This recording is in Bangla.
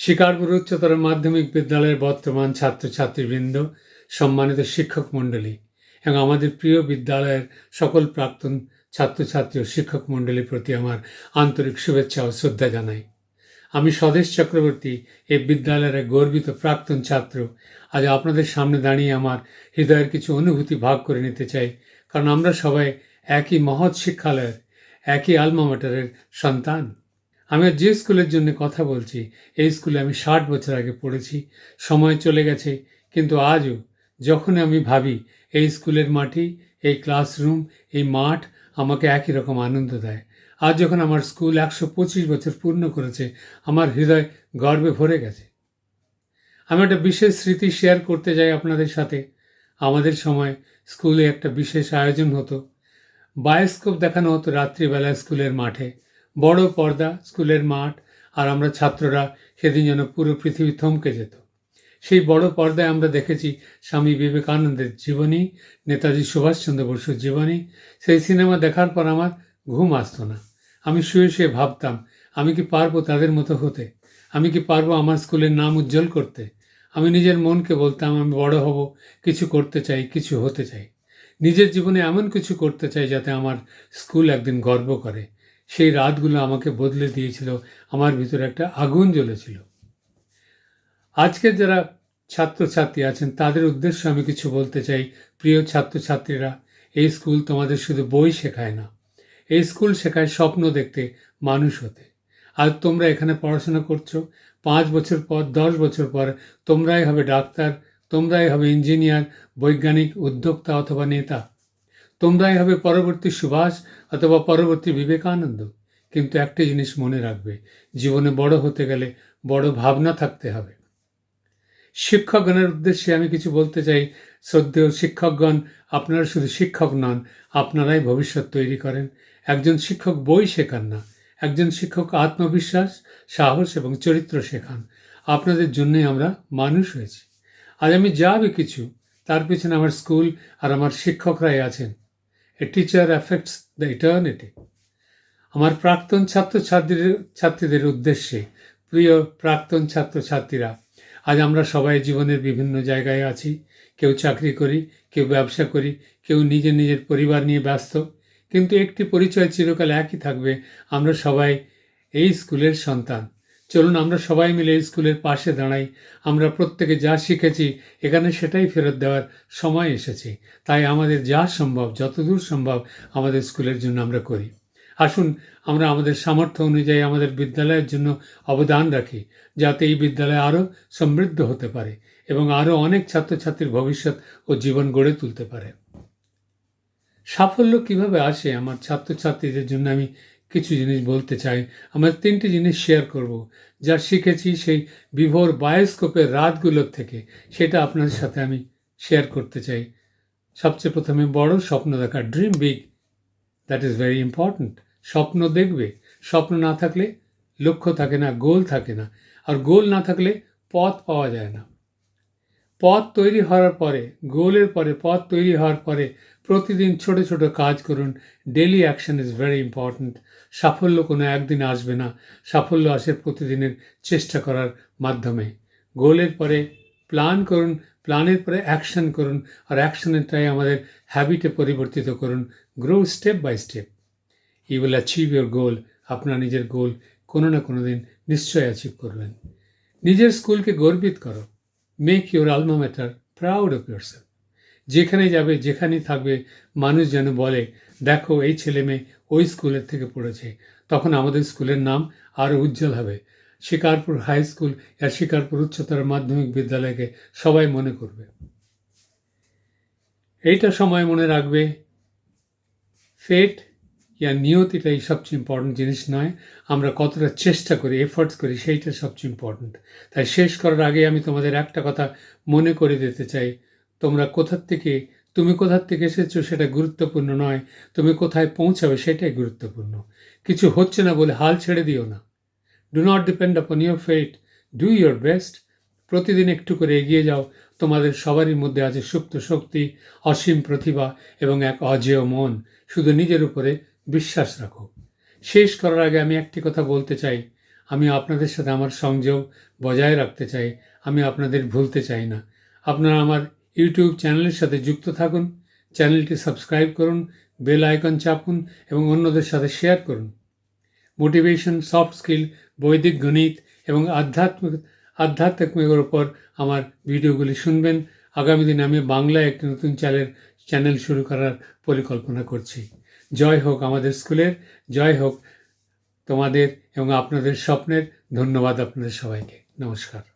শিকারপুর উচ্চতর মাধ্যমিক বিদ্যালয়ের বর্তমান ছাত্রছাত্রীবৃন্দ, সম্মানিত শিক্ষক মণ্ডলী এবং আমাদের প্রিয় বিদ্যালয়ের সকল প্রাক্তন ছাত্রছাত্রী ও শিক্ষক মণ্ডলীর প্রতি আমার আন্তরিক শুভেচ্ছা ও শ্রদ্ধা জানাই। আমি স্বদেশ চক্রবর্তী এই বিদ্যালয়ের এক গর্বিত প্রাক্তন ছাত্র। আজ আপনাদের সামনে দাঁড়িয়ে আমার হৃদয়ের কিছু অনুভূতি ভাগ করে নিতে চাই, কারণ আমরা সবাই একই মহৎ শিক্ষালয়ের, একই আলমা মাটারের সন্তান। আমি যে স্কুলের জন্য কথা বলছি, এই স্কুলে আমি ষাট বছর আগে পড়েছি। সময় চলে গেছে, কিন্তু আজও যখন আমি ভাবি, এই স্কুলের মাটি, এই ক্লাসরুম, এই মাঠ আমাকে একই রকম আনন্দ দেয়। আজ যখন আমার স্কুল একশো পঁচিশ বছর পূর্ণ করেছে, আমার হৃদয় গর্বে ভরে গেছে। আমি একটা বিশেষ স্মৃতি শেয়ার করতে যাই আপনাদের সাথে। আমাদের সময় স্কুলে একটা বিশেষ আয়োজন হতো। বায়োস্কোপ দেখানো হতো রাত্রিবেলা স্কুলের মাঠে। বড় পর্দা, স্কুলের মাঠ আর আমরা ছাত্ররা সেদিন যেন পুরো পৃথিবী থমকে যেত। সেই বড় পর্দায় আমরা দেখেছি স্বামী বিবেকানন্দের জীবনী, নেতাজি সুভাষচন্দ্র বসুর জীবনী। সেই সিনেমা দেখার পর আমার ঘুম আসতো না। আমি শুয়ে শুয়ে ভাবতাম, আমি কি পারব তাদের মতো হতে? আমি কি পারব আমার স্কুলের নাম উজ্জ্বল করতে? আমি নিজের মনকে বলতাম, আমি বড় হব, কিছু করতে চাই, কিছু হতে চাই। নিজের জীবনে এমন কিছু করতে চাই যাতে আমার স্কুল একদিন গর্ব করে। সেই রাতগুলো আমাকে বদলে দিয়েছিল। আমার ভিতরে একটা আগুন জ্বলেছিল। আজকের যারা ছাত্রছাত্রী আছেন, তাদের উদ্দেশ্যে আমি কিছু বলতে চাই। প্রিয় ছাত্রছাত্রীরা, এই স্কুল তোমাদের শুধু বই শেখায় না। এই স্কুল শেখায় স্বপ্ন দেখতে মানুষ হতে। আজ তোমরা এখানে পড়াশোনা করছ। পাঁচ বছর পর, দশ বছর পর তোমরাই হবে ডাক্তার, তোমরাই হবে ইঞ্জিনিয়ার, বৈজ্ঞানিক, উদ্যোক্তা অথবা নেতা। তোমরাই হবে পরবর্তী সুভাষ অথবা পরবর্তী বিবেকানন্দ। কিন্তু একটি জিনিস মনে রাখবে, জীবনে বড় হতে গেলে বড় ভাবনা থাকতে হবে। শিক্ষকগণের উদ্দেশ্যে আমি কিছু বলতে চাই। শ্রদ্ধেয় শিক্ষকগণ, আপনারা শুধু শিক্ষক নন, আপনারাই ভবিষ্যৎ তৈরি করেন। একজন শিক্ষক বই শেখান না, একজন শিক্ষক আত্মবিশ্বাস, সাহস এবং চরিত্র শেখান। আপনাদের জন্যই আমরা মানুষ হয়েছি। আজ আমি যাবে কিছু, তার পিছনে আমার স্কুল আর আমার শিক্ষকরাই আছেন। A teacher affects the eternity আমার প্রাক্তন ছাত্রছাত্রীদের ছাত্রীদের উদ্দেশ্যে, প্রিয় প্রাক্তন ছাত্রছাত্রীরা, আজ আমরা সবাই জীবনের বিভিন্ন জায়গায় আছি। কেউ চাকরি করি, কেউ ব্যবসা করি, কেউ নিজের নিজের পরিবার নিয়ে ব্যস্ত। কিন্তু একটি পরিচয় চিরকাল একই থাকবে। আমরা সবাই এই স্কুলের সন্তান। চলুন আমরা সবাই মিলে স্কুলের পাশে দাঁড়াই। আমরা প্রত্যেকে যা শিখেছি, এখানে সেটাই ফেরত দেওয়ার সময় এসেছে। তাই আমাদের যা সম্ভব, যতদূর সম্ভব আমাদের স্কুলের জন্য আমরা করি। আসুন, আমরা আমাদের সামর্থ্য অনুযায়ী আমাদের বিদ্যালয়ের জন্য অবদান রাখি, যাতে এই বিদ্যালয় আরও সমৃদ্ধ হতে পারে এবং আরও অনেক ছাত্রছাত্রীর ভবিষ্যৎ ও জীবন গড়ে তুলতে পারে। সাফল্য কীভাবে আসে আমার ছাত্রছাত্রীদের জন্য আমি কিছু জিনিস বলতে চাই। আমরা তিনটি জিনিস শেয়ার করব। যা শিখেছি সেই বিভোর বায়োস্কোপের রাতগুলোর থেকে, সেটা আপনাদের সাথে আমি শেয়ার করতে চাই। সবচেয়ে প্রথমে বড় স্বপ্ন দেখা dream big that is very important স্বপ্ন দেখবে। স্বপ্ন না থাকলে লক্ষ্য থাকে না গোল থাকে না। আর গোল না থাকলে পথ পাওয়া যায় না। পথ তৈরি হওয়ার পরে, গোলের পরে, পথ তৈরি হওয়ার পরে প্রতিদিন ছোট ছোট কাজ করুন। Daily action is very important সাফল্য কোনো একদিন আসবে না। সাফল্য আসে প্রতিদিনের চেষ্টা করার মাধ্যমে। গোলের পরে প্ল্যান করুন প্ল্যানের পরে অ্যাকশন করুন আর অ্যাকশনেরটাই আমাদের হ্যাবিটে পরিবর্তিত করুন। Grow step by step you will achieve your goal আপনার নিজের গোল কোনো না কোনো দিন নিশ্চয়ই অ্যাচিভ করবেন। নিজের স্কুলকে গর্বিত করো। Make your alma mater proud of yourself যেখানে যাবে, যেখানেই থাকবে, মানুষ যেন বলে, দেখো, এই ছেলে মেয়ে ওই স্কুলের থেকে পড়েছে। তখন আমাদের স্কুলের নাম আরও উজ্জ্বল হবে। শিকারপুর হাই স্কুল আর শিকারপুর উচ্চতর মাধ্যমিক বিদ্যালয়কে সবাই মনে করবে। এইটা সময় মনে রাখবে। ফেট ইয়া নিয়তিটাই সবচেয়ে ইম্পর্টেন্ট জিনিস নয়। আমরা কতটা চেষ্টা করি এফোর্টস করি, সেইটা সবচেয়ে ইম্পর্টেন্ট তাই শেষ করার আগে আমি তোমাদের একটা কথা মনে করে দিতে চাই। তোমরা কোথার থেকে, তুমি কোথার থেকে এসেছ সেটা গুরুত্বপূর্ণ নয়। তুমি কোথায় পৌঁছাবে সেটাই গুরুত্বপূর্ণ। কিছু হচ্ছে না বলে হাল ছেড়ে দিও না। Do not depend upon your fate do your best প্রতিদিন একটু করে এগিয়ে যাও। তোমাদের সবারই মধ্যে আছে সুপ্ত শক্তি, অসীম প্রতিভা এবং এক অজেয় মন। শুধু নিজের উপরে বিশ্বাস রাখো। শেষ করার আগে আমি একটি কথা বলতে চাই। আমি আপনাদের সাথে আমার সংযোগ বজায় রাখতে চাই। আমি আপনাদের ভুলতে চাই না। আপনারা আমার ইউটিউব চ্যানেলের সাথে যুক্ত থাকুন, চ্যানেলটি সাবস্ক্রাইব করুন, বেল আইকন চাপুন এবং অন্যদের সাথে শেয়ার করুন। মোটিভেশন, সফট স্কিল, বৈদিক গণিত এবং আধ্যাত্মিক, আধ্যাত্মিকের উপর আমার ভিডিওগুলি শুনবেন। আগামী দিনে আমি বাংলায় একটি নতুন চ্যানেল চ্যানেল শুরু করার পরিকল্পনা করছি। জয় হোক আমাদের স্কুলের জয় হোক তোমাদের এবং আপনাদের স্বপ্নের। ধন্যবাদ আপনাদের সবাইকে। নমস্কার।